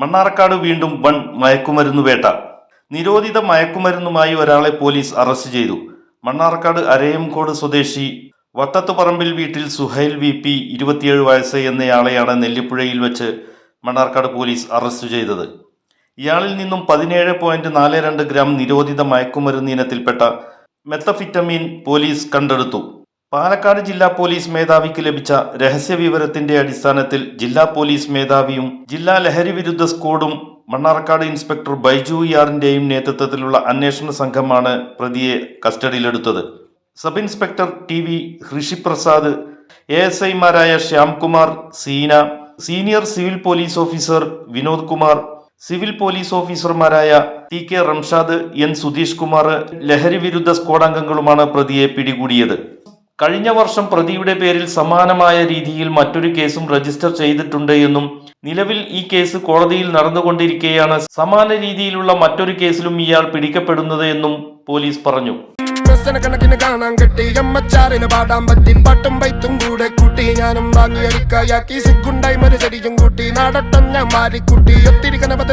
മണ്ണാർക്കാട് വീണ്ടും വൺ മയക്കുമരുന്ന് വേട്ട. നിരോധിത മയക്കുമരുന്നുമായി ഒരാളെ പോലീസ് അറസ്റ്റ് ചെയ്തു. മണ്ണാർക്കാട് അരയംകോട് സ്വദേശി വട്ടത്തുപറമ്പിൽ വീട്ടിൽ സുഹൈൽ വി പി ഇരുപത്തിയേഴ് വയസ്സ് എന്നയാളെയാണ് നെല്ലിപ്പുഴയിൽ വെച്ച് മണ്ണാർക്കാട് പോലീസ് അറസ്റ്റ് ചെയ്തത്. ഇയാളിൽ നിന്നും പതിനേഴ് പോയിന്റ് നാല് രണ്ട് ഗ്രാം നിരോധിത മയക്കുമരുന്ന് ഇനത്തിൽപ്പെട്ട മെത്തഫിറ്റമീൻ പോലീസ് കണ്ടെടുത്തു. പാലക്കാട് ജില്ലാ പോലീസ് മേധാവിക്ക് ലഭിച്ച രഹസ്യ വിവരത്തിന്റെ അടിസ്ഥാനത്തിൽ ജില്ലാ പോലീസ് മേധാവിയും ജില്ലാ ലഹരി വിരുദ്ധ സ്ക്വാഡും മണ്ണാർക്കാട് ഇൻസ്പെക്ടർ ബൈജു യാറിന്റെയും നേതൃത്വത്തിലുള്ള അന്വേഷണ സംഘമാണ് പ്രതിയെ കസ്റ്റഡിയിലെടുത്തത്. Sub inspector T V Rishiprasad A S ഐമാരായ Shyamkumar Seena senior civil police officer Vinod Kumar civil police ഓഫീസർമാരായ T K Ramshad N Sudheesh Kumar ലഹരി വിരുദ്ധ സ്ക്വാഡ് അംഗങ്ങളുമാണ് പ്രതിയെ പിടികൂടിയത്. കഴിഞ്ഞ വർഷം പ്രതിയുടെ പേരിൽ സമാനമായ രീതിയിൽ മറ്റൊരു കേസും രജിസ്റ്റർ ചെയ്തിട്ടുണ്ട് എന്നും നിലവിൽ ഈ കേസ് കോടതിയിൽ നടന്നുകൊണ്ടിരിക്കെയാണ് സമാന രീതിയിലുള്ള മറ്റൊരു കേസിലും ഇയാൾ പിടിക്കപ്പെടുന്നത് എന്നും പോലീസ് പറഞ്ഞു. ഞാനും കൂട്ടി. ഞാൻ ഒത്തിരി കനപത